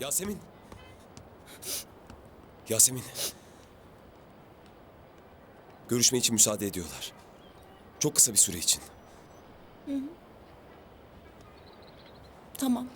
Yasemin. Yasemin. Görüşme için müsaade ediyorlar. Çok kısa bir süre için. Tamam.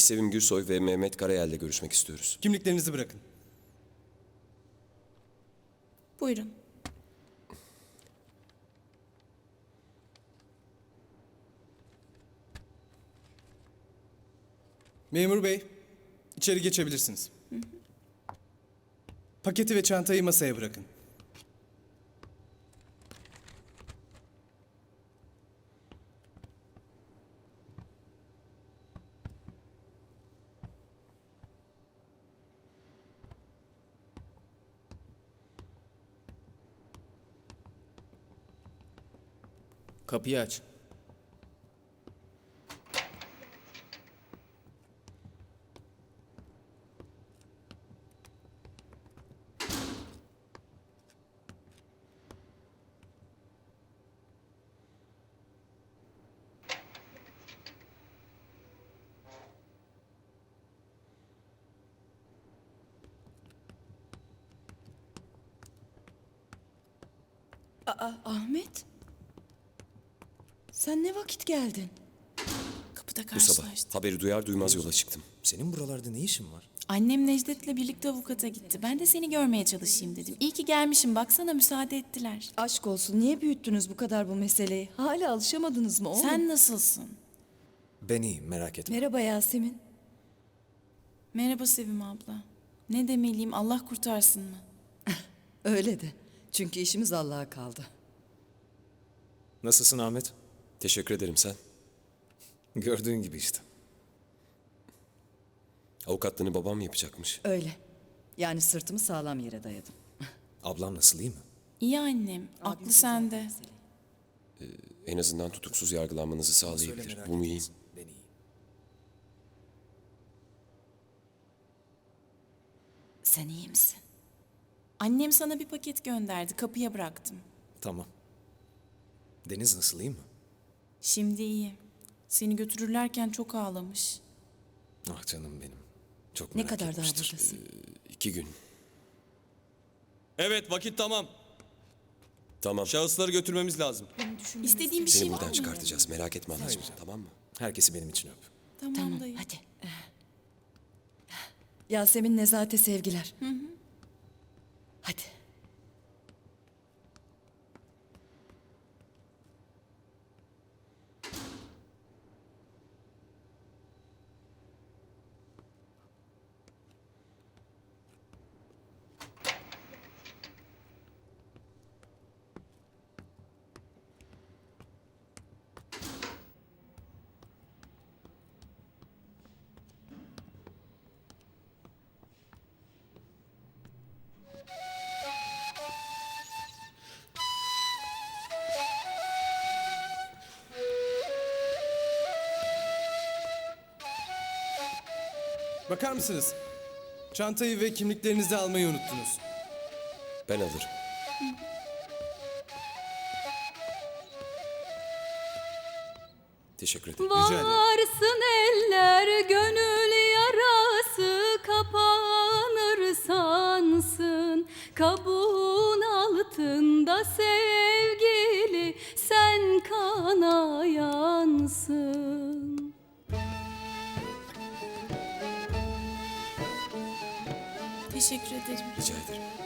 Biz Sevim Gürsoy ve Mehmet Karayel'le görüşmek istiyoruz. Kimliklerinizi bırakın. Buyurun. Memur bey, içeri geçebilirsiniz. Paketi ve çantayı masaya bırakın. Kapıyı aç. Ahmet. Sen ne vakit geldin? Kapıda Bu sabah karşılaştık. haberi duyar duymaz yola çıktım. Senin buralarda ne işin var? Annem Necdet'le birlikte avukata gitti. Ben de seni görmeye çalışayım dedim. İyi ki gelmişim. Baksana müsaade ettiler. Aşk olsun niye büyüttünüz bu kadar bu meseleyi? Hala alışamadınız mı oğlum? Sen nasılsın? Ben iyiyim merak etme. Merhaba Yasemin. Merhaba Sevim abla. Ne demeliyim Allah kurtarsın mı? Öyle de. Çünkü işimiz Allah'a kaldı. Nasılsın Ahmet? Teşekkür ederim sen. Gördüğün gibi işte. Avukatlığını babam mı yapacakmış? Öyle. Yani sırtımı sağlam yere dayadım. Ablam nasıl iyi mi? İyi annem. Aklı sende. En azından tutuksuz yargılanmanızı sağlayabilir. Bu mühim. Sen iyi misin? Annem sana bir paket gönderdi. Kapıya bıraktım. Tamam. Deniz nasıl iyi mi? Şimdi iyi. Seni götürürlerken çok ağlamış. Ah canım benim. Çok Ne merak kadar daha etmiştir. buradasın? İki gün. Evet vakit tamam. Tamam. Şahısları götürmemiz lazım. İstediğin bir Seni şey var buradan mı? çıkartacağız. Merak etme anacığım. Tamam mı? Herkesi benim için öp. Tamam, Tamam dayı. hadi. Yasemin Nezahate sevgiler. Bakar mısınız? Çantayı ve kimliklerinizi almayı unuttunuz. Ben alırım. Teşekkür ederim. Rica ederim. Varsın eller gönül yarası kapanır sansın Kabuğun altında sevgili sen kanayansın Teşekkür ederim. Rica ederim.